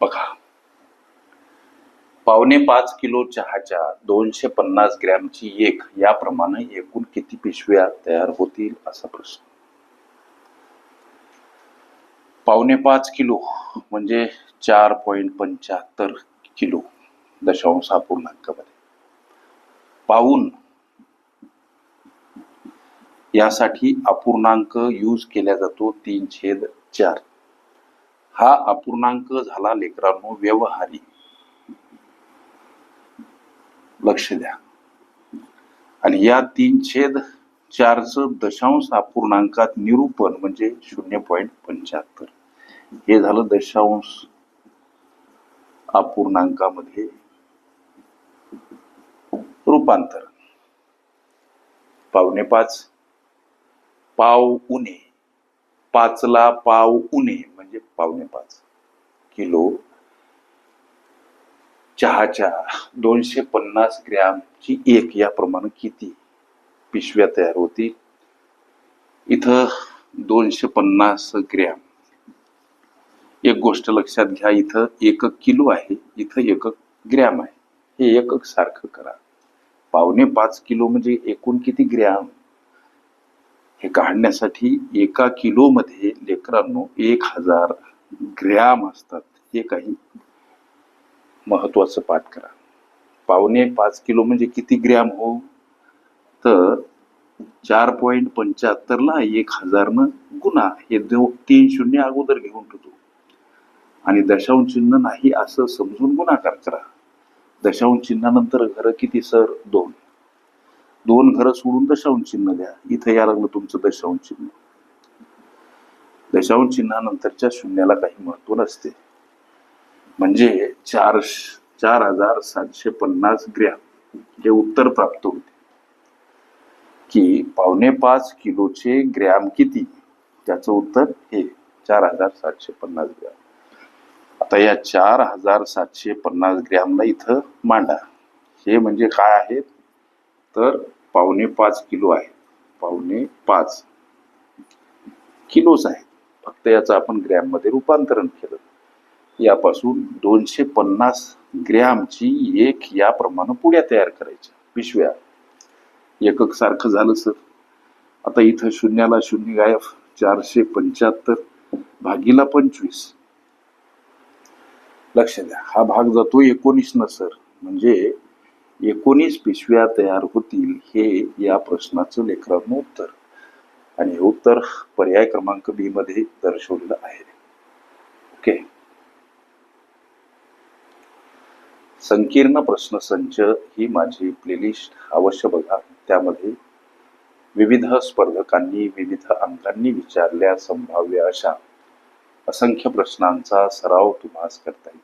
बघा. पावणे पाच किलो चहाच्या दोनशे पन्नास ग्रॅमची एक याप्रमाणे एकूण किती पिशव्या तयार होतील असा प्रश्न. पावणे पाच किलो म्हणजे चार पॉईंट पंच्याहत्तर किलो दशांश अपूर्णांकामध्ये पाऊन यासाठी अपूर्णांक यूज केला जातो तीन छेद चार. हा अपूर्णांक झाला लेकरांनो व्यवहारी. लक्ष द्या. आणि या तीन छेद चारच दशांश अपूर्णांकात निरूपण म्हणजे शून्य पॉईंट पंच्याहत्तर. हे झालं दशांश अपूर्णांकामध्ये रूपांतर. पावणे पाच. पाव उणे पाचला पाव उणे म्हणजे पावणे पाच किलो. चहाच्या दोनशे पन्नास ग्रॅमची एक याप्रमाणे किती पिशव्या तयार होती? इथं दोनशे पन्नास ग्रॅम. एक गोष्ट लक्षात घ्या इथं एकक किलो आहे इथं एकक ग्रॅम आहे. हे एकक सारखं करा. पावणे पाच किलो म्हणजे एकूण किती ग्रॅम? हे काढण्यासाठी एका किलोमध्ये लेकरांनो एक हजार ग्रॅम असतात. हे काही महत्वाचं पाठ करा. पावणे पाच किलो म्हणजे किती ग्रॅम हो? तर चार पॉईंट पंच्याहत्तरला एक हजारनं गुन्हा हे दो तीन शून्य अगोदर घेऊन ठेवतो. आणि दशांश चिन्ह नाही असं समजून गुणाकार करा. दशांश चिन्हानंतर घर किती सर? दोन. दोन घरं सोडून दशांश चिन्ह द्या. इथं या लागलं तुमचं दशांश चिन्ह. दशांश चिन्हानंतरच्या शून्याला काही महत्त्व नसते. म्हणजे चार चार हजार सातशे पन्नास ग्रॅम हे उत्तर प्राप्त होते. की पावणे पाच किलोचे ग्रॅम किती? त्याचं उत्तर हे चार हजार सातशे पन्नास ग्रॅम. आता या चार हजार सातशे पन्नास ग्रॅमला इथं मांडा. हे म्हणजे काय आहेत तर पावणे पाच किलो आहे. पावणे पाच किलोच आहे. फक्त याचं आपण ग्रॅममध्ये रूपांतरण केलं. यापासून दोनशे पन्नास ग्रॅमची एक याप्रमाणे पुड्या तयार करायच्या. पिशव्या. एकक सारखं झालं सर. आता इथं शून्याला शून्य गायब चारशे पंच्याहत्तर भागीला पंचवीस. लक्ष द्या. हा भाग जातो एकोणीस न सर. म्हणजे एकोणीस पिशव्या तयार होतील हे या प्रश्नाचं लेकरांनो उत्तर. आणि हे उत्तर पर्याय क्रमांक बी मध्ये दर्शवलेलं आहे. ओके संकीर्ण प्रश्नसंच ही माझी प्लेलिस्ट अवश्य बघा. त्यामध्ये विविध स्पर्धकांनी विविध अंकांनी विचारल्या संभाव्य अशा असंख्य प्रश्नांचा सराव तुम्हाला करता येईल.